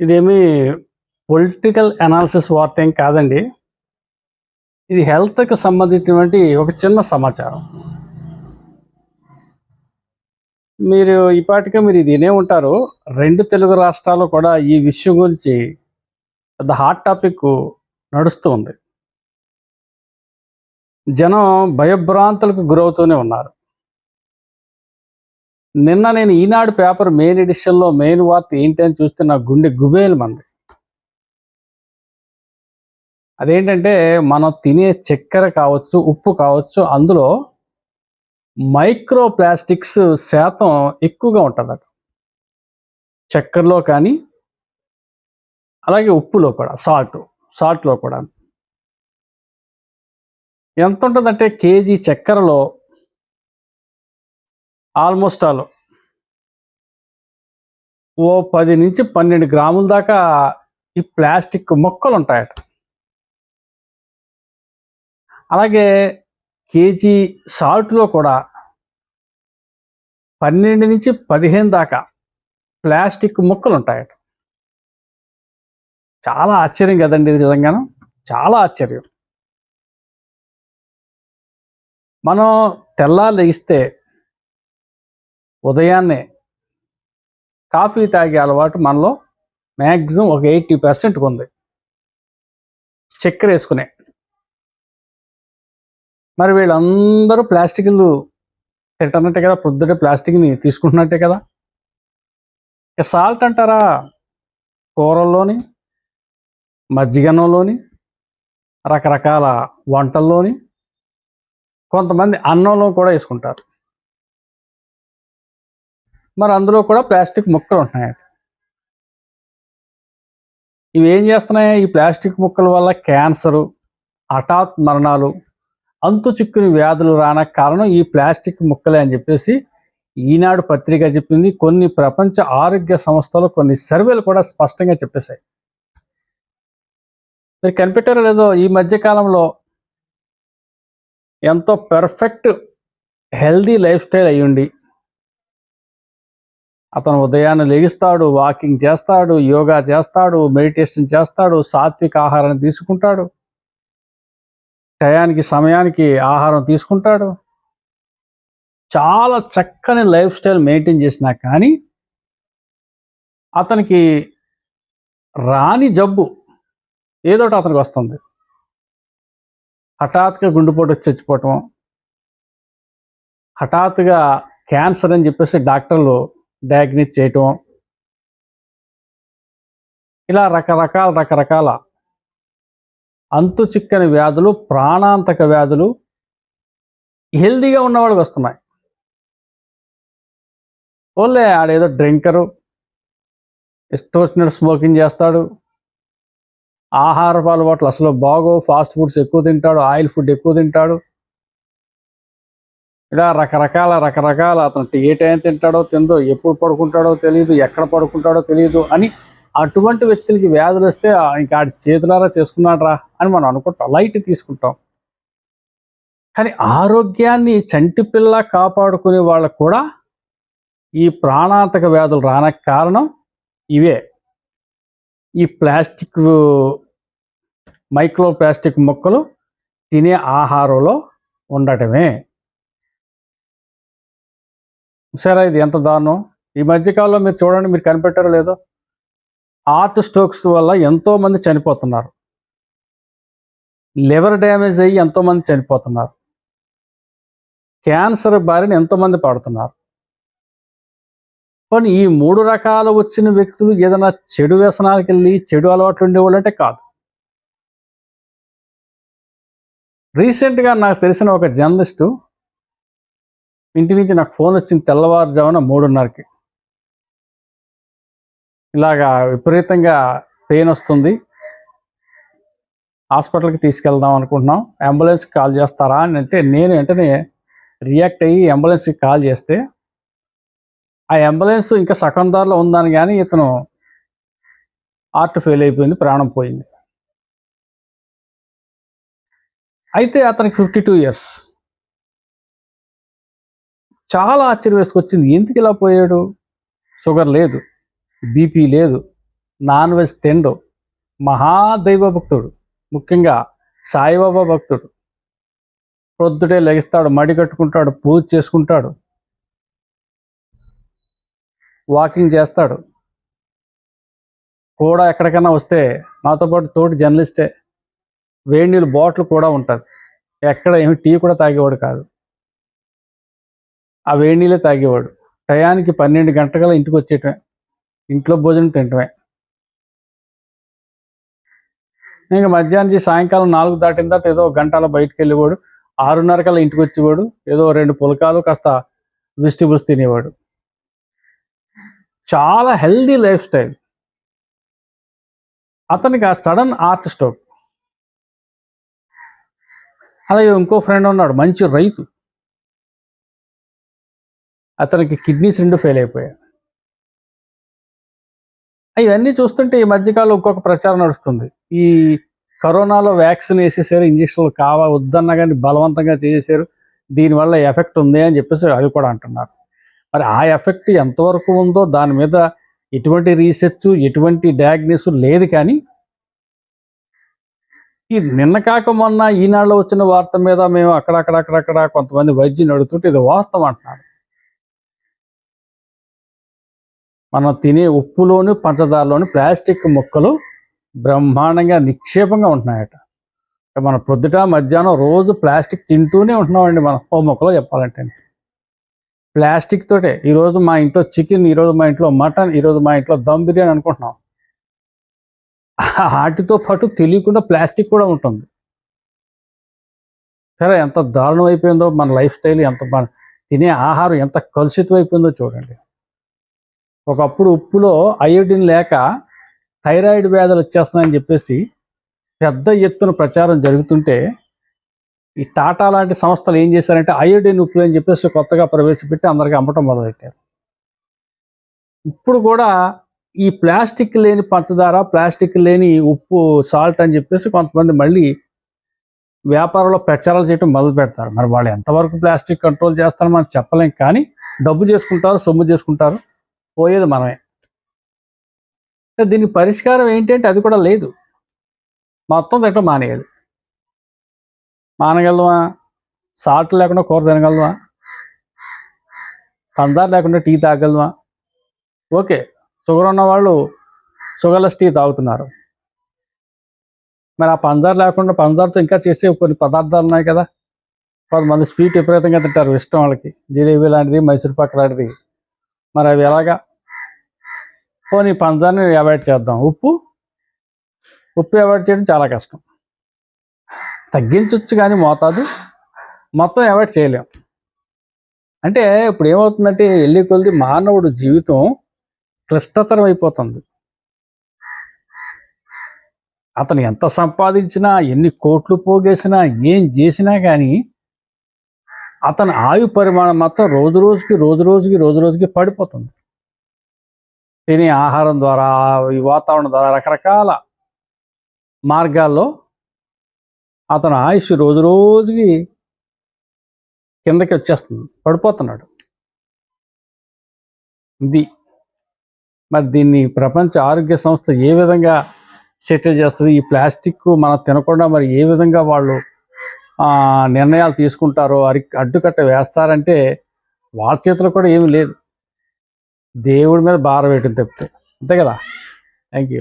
ఇదేమి political analysis వార్త ఏం కాదండి. ఇది హెల్త్కి సంబంధించినటువంటి ఒక చిన్న సమాచారం. మీరు ఇప్పటికే మీరు ఇది వినే ఉంటారు. రెండు తెలుగు రాష్ట్రాలు కూడా ఈ విషయం గురించి పెద్ద హాట్ టాపిక్ నడుస్తూ ఉంది. జనం భయభ్రాంతులకు గురవుతూనే ఉన్నారు. నిన్న నేను ఈనాడు పేపర్ మెయిన్ ఎడిషన్లో మెయిన్ వార్త ఏంటి అని చూస్తే నా గుండె గుబేలు మంది. అదేంటంటే మనం తినే చక్కెర కావచ్చు ఉప్పు కావచ్చు అందులో మైక్రో ప్లాస్టిక్స్ శాతం ఎక్కువగా ఉంటుందట. చక్కెరలో కానీ అలాగే ఉప్పులో కూడా సాల్ట్ సాల్ట్లో కూడా. ఎంత ఉంటుందంటే కేజీ చక్కెరలో ఆల్మోస్ట్ ఆల్. ఓ పది నుంచి పన్నెండు గ్రాముల దాకా ఈ ప్లాస్టిక్ మొక్కలు ఉంటాయట అలాగే కేజీ సాల్ట్లో కూడా పన్నెండు నుంచి పదిహేను దాకా ప్లాస్టిక్ ముక్కలు ఉంటాయట చాలా ఆశ్చర్యం కదండి ఇది తెలంగాణ చాలా ఆశ్చర్యం. మనం తెల్లాలు ఇస్తే ఉదయాన్నే కాఫీ తాగే అలవాటు మనలో మ్యాక్సిమం ఒక ఎయిటీ పర్సెంట్ ఉంది. చక్కెర వేసుకునే. మరి వీళ్ళందరూ ప్లాస్టిక్లు తింటున్నట్టే కదా పొద్దుటే ప్లాస్టిక్ని తీసుకుంటున్నట్టే కదా. ఇక సాల్ట్ అంటారా? కూరల్లోని మజ్జిగన్నంలోని రకరకాల వంటల్లోని కొంతమంది అన్నంలో కూడా వేసుకుంటారు. మరి అందులో కూడా ప్లాస్టిక్ ముక్కలు ఉంటున్నాయి ఇవి ఏం చేస్తున్నాయి? ఈ ప్లాస్టిక్ ముక్కల వల్ల క్యాన్సరు హఠాత్ మరణాలు అంతు చిక్కుని వ్యాధులు రానకు కారణం ఈ ప్లాస్టిక్ ముక్కలే అని చెప్పేసి ఈనాడు పత్రిక చెప్పింది. కొన్ని ప్రపంచ ఆరోగ్య సంస్థలు కొన్ని సర్వేలు కూడా స్పష్టంగా చెప్పేశాయి. మీరు కనిపెట్టారో లేదో ఈ మధ్య కాలంలో ఎంతో పెర్ఫెక్ట్ హెల్దీ లైఫ్ స్టైల్ అయ్యుండి అతను ఉదయాన్నే లెగిస్తాడు వాకింగ్ చేస్తాడు యోగా చేస్తాడు మెడిటేషన్ చేస్తాడు సాత్విక ఆహారాన్ని తీసుకుంటాడు. టయానికి సమయానికి ఆహారం తీసుకుంటాడు. చాలా చక్కని లైఫ్ స్టైల్ మెయింటైన్ చేసినా కానీ అతనికి రాని జబ్బు ఏదోటి అతనికి వస్తుంది. హఠాత్తుగా గుండెపోటు వచ్చి చచ్చిపోవటం హఠాత్తుగా క్యాన్సర్ అని చెప్పేసి డాక్టర్లు డయాగ్నిస్ చేయటం. ఇలా రకరకాల రకరకాల అంతు చిక్కని వ్యాధులు ప్రాణాంతక వ్యాధులు హెల్దీగా ఉన్నవాళ్ళకి వస్తున్నాయి. ఓన్లే ఆడేదో డ్రింకరు ఎస్టోషనర్ స్మోకింగ్ చేస్తాడు ఆహారపు అలవాట్లు అసలు బాగో ఫాస్ట్ ఫుడ్స్ ఎక్కువ తింటాడు ఆయిల్ ఫుడ్ ఎక్కువ తింటాడు ఇలా రకరకాల రకరకాల అతను ఏ టైం తింటాడో తిందో ఎప్పుడు పడుకుంటాడో తెలియదు ఎక్కడ పడుకుంటాడో తెలియదు అని అటువంటి వ్యక్తులకి వ్యాధులు వస్తే ఇంకా ఆడి చేతులారా చేసుకున్నాడ్రా అని మనం అనుకుంటాం. లైట్ తీసుకుంటాం. కానీ ఆరోగ్యాన్ని చంటి పిల్ల కాపాడుకునే వాళ్ళకు కూడా ఈ ప్రాణాంతక వ్యాధులు రానకు కారణం ఇవే. ఈ ప్లాస్టిక్ మైక్రో ప్లాస్టిక్ మొక్కలు తినే ఆహారంలో ఉండటమే. సరే ఇది ఎంత దారుణం? ఈ మధ్యకాలంలో మీరు చూడండి మీరు కనిపెట్టారో లేదో? హార్ట్ స్ట్రోక్స్ వల్ల ఎంతోమంది చనిపోతున్నారు. లివర్ డ్యామేజ్ అయ్యి ఎంతోమంది చనిపోతున్నారు. క్యాన్సర్ బారిన ఎంతోమంది పడుతున్నారు. కానీ ఈ మూడు రకాలు వచ్చిన వ్యక్తులు ఏదైనా చెడు వ్యసనాలకు వెళ్ళి చెడు అలవాట్లు ఉండేవాళ్ళు అంటే కాదు. రీసెంట్గా నాకు తెలిసిన ఒక జర్నలిస్టు ఇంటి నుంచి నాకు ఫోన్ వచ్చింది తెల్లవారుజామున మూడున్నరకి. ఇలాగా విపరీతంగా పెయిన్ వస్తుంది. హాస్పిటల్కి తీసుకెళ్దాం అనుకుంటున్నాం. అంబులెన్స్కి కాల్ చేస్తారా అని అంటే నేను వెంటనే రియాక్ట్ అయ్యి అంబులెన్స్కి కాల్ చేస్తే ఆ అంబులెన్స్ ఇంకా సగం దారిలో ఉందని కానీ ఇతను ఆర్ట్ ఫెయిల్ అయిపోయింది ప్రాణం పోయింది. అయితే అతనికి ఫిఫ్టీ టూ ఇయర్స్. చాలా ఆశ్చర్యం వేసుకొచ్చింది ఎందుకు ఇలా పోయాడు? షుగర్ లేదు బీపీ లేదు నాన్ వెజ్ తిండు మహాదైవ భక్తుడు ముఖ్యంగా సాయిబాబా భక్తుడు. ప్రొద్దుటే లెగిస్తాడు మడి కట్టుకుంటాడు పూజ చేసుకుంటాడు వాకింగ్ చేస్తాడు. కూడా ఎక్కడికైనా వస్తే నాతో పాటు తోటి జర్నలిస్టే. వేడి నీళ్ళు బాటిల్ కూడా ఉంటుంది. ఎక్కడ ఏమి టీ కూడా తాగేవాడు కాదు. ఆ వేడి నీళ్ళే తాగేవాడు. టయానికి పన్నెండు గంటల ఇంటికి వచ్చేటమే. ఇంట్లో భోజనం తింటమే ఇంకా మధ్యాహ్నం సాయంకాలం నాలుగు దాటిన తర్వాత ఏదో ఒక గంట అలా బయటకు వెళ్ళేవాడు ఆరున్నర కల్లా ఇంటికి వచ్చేవాడు. ఏదో రెండు పులకాలు కాస్త వెజిటబుల్స్ తినేవాడు. చాలా హెల్దీ లైఫ్ స్టైల్. అతనికి ఆ సడన్ ఆర్ట్ స్ట్రోక్. అలాగే ఇంకో ఫ్రెండ్ ఉన్నాడు మంచి రైతు. అతనికి కిడ్నీస్ రెండు ఫెయిల్ అయిపోయాయి. ఇవన్నీ చూస్తుంటే ఈ మధ్యకాలం ఒక్కొక్క ప్రచారం నడుస్తుంది. ఈ కరోనాలో వ్యాక్సిన్ వేసేసారు ఇంజక్షన్లు కావా వద్దన్నా కానీ బలవంతంగా చేసేసారు దీనివల్ల ఎఫెక్ట్ ఉంది అని చెప్పేసి అది కూడా అంటున్నారు. మరి ఆ ఎఫెక్ట్ ఎంతవరకు ఉందో దాని మీద ఎటువంటి రీసెర్చ్ ఎటువంటి డయాగ్నోస్ లేదు కానీ ఈ నిన్న కాక మొన్న ఈనాడులో వచ్చిన వార్త మీద మేము అక్కడక్కడ కొంతమంది వైద్యులు అడుగుతుంటే ఇది వాస్తవం అంటున్నారు. మనం తినే ఉప్పులోను పంచదారలోను ప్లాస్టిక్ ముక్కలు బ్రహ్మాండంగా నిక్షేపంగా ఉంటున్నాయట. మన పొద్దుట మధ్యాహ్నం రోజు ప్లాస్టిక్ తింటూనే ఉంటున్నామండి మనం. ఓ మొక్కలో చెప్పాలంటే ప్లాస్టిక్ తోటే ఈరోజు మా ఇంట్లో చికెన్ ఈరోజు మా ఇంట్లో మటన్ ఈరోజు మా ఇంట్లో దమ్ బిర్యానీ అనుకుంటున్నాం. వాటితో పాటు తెలియకుండా ప్లాస్టిక్ కూడా ఉంటుంది. సరే ఎంత దారుణం అయిపోయిందో మన లైఫ్ స్టైల్ ఎంత మన తినే ఆహారం ఎంత కలుషితం అయిపోయిందో చూడండి. ఒకప్పుడు ఉప్పులో అయోడిన్ లేక థైరాయిడ్ వ్యాధులు వచ్చేస్తున్నాయని చెప్పేసి పెద్ద ఎత్తున ప్రచారం జరుగుతుంటే ఈ టాటా లాంటి సంస్థలు ఏం చేశారంటే అయోడిన్ ఉప్పులు అని చెప్పేసి కొత్తగా ప్రవేశపెట్టి అందరికీ అమ్మటం మొదలెట్టారు ఇప్పుడు కూడా ఈ ప్లాస్టిక్ లేని పంచదార ప్లాస్టిక్ లేని ఉప్పు సాల్ట్ అని చెప్పేసి కొంతమంది మళ్ళీ వ్యాపారంలో ప్రచారాలు చేయడం మొదలు పెడతారు. మరి వాళ్ళు ఎంతవరకు ప్లాస్టిక్ కంట్రోల్ చేస్తారో మనం చెప్పలేం. కానీ డబ్బు చేసుకుంటారు సొమ్ము చేసుకుంటారు. పోయేది మనమే. దీనికి పరిష్కారం ఏంటంటే అది కూడా లేదు. మొత్తం తింటం మానేయాలి. మానగలవా సాల్ట్ లేకుండా కూర తినగలవా పందారు లేకుండా టీ తాగలవా ఓకే షుగర్ ఉన్న వాళ్ళు షుగర్లెస్ టీ తాగుతున్నారు. మరి ఆ పందారు లేకుండా పందారుతో ఇంకా చేసే కొన్ని పదార్థాలు ఉన్నాయి కదా. కొంతమంది స్వీట్ విపరీతంగా తింటారు ఇష్టం వాళ్ళకి. జిలేబీ లాంటిది మైసూర్ పాక్ లాంటిది. మరి అవి ఎలాగా? పోనీ పంచదారని అవాయిడ్ చేద్దాం. ఉప్పు? ఉప్పు అవాయిడ్ చేయడం చాలా కష్టం. తగ్గించవచ్చు కానీ మోతాదు. మొత్తం అవాయిడ్ చేయలేం. అంటే ఇప్పుడు ఏమవుతుందంటే వెళ్ళి కొలిది మానవుడు జీవితం క్లిష్టతరం అయిపోతుంది. అతను ఎంత సంపాదించినా ఎన్ని కోట్లు పోగేసినా ఏం చేసినా కానీ అతని ఆయు పరిమాణం మాత్రం రోజు రోజుకి రోజు రోజుకి రోజు రోజుకి పడిపోతుంది. తినే ఆహారం ద్వారా ఈ వాతావరణం ద్వారా రకరకాల మార్గాల్లో అతను ఆయుష్ రోజు రోజుకి కిందకి వచ్చేస్తుంది పడిపోతున్నాడు. ఇది. మరి దీన్ని ప్రపంచ ఆరోగ్య సంస్థ ఏ విధంగా సెటిల్ చేస్తుంది? ఈ ప్లాస్టిక్ మనం తినకుండా మరి ఏ విధంగా వాళ్ళు నిర్ణయాలు తీసుకుంటారో అరి అడ్డుకట్ట వేస్తారంటే వాళ్ళ చేతిలో కూడా ఏమీ లేదు. దేవుడి మీద భారం వేయటం తప్పితే. అంతే కదా? Thank you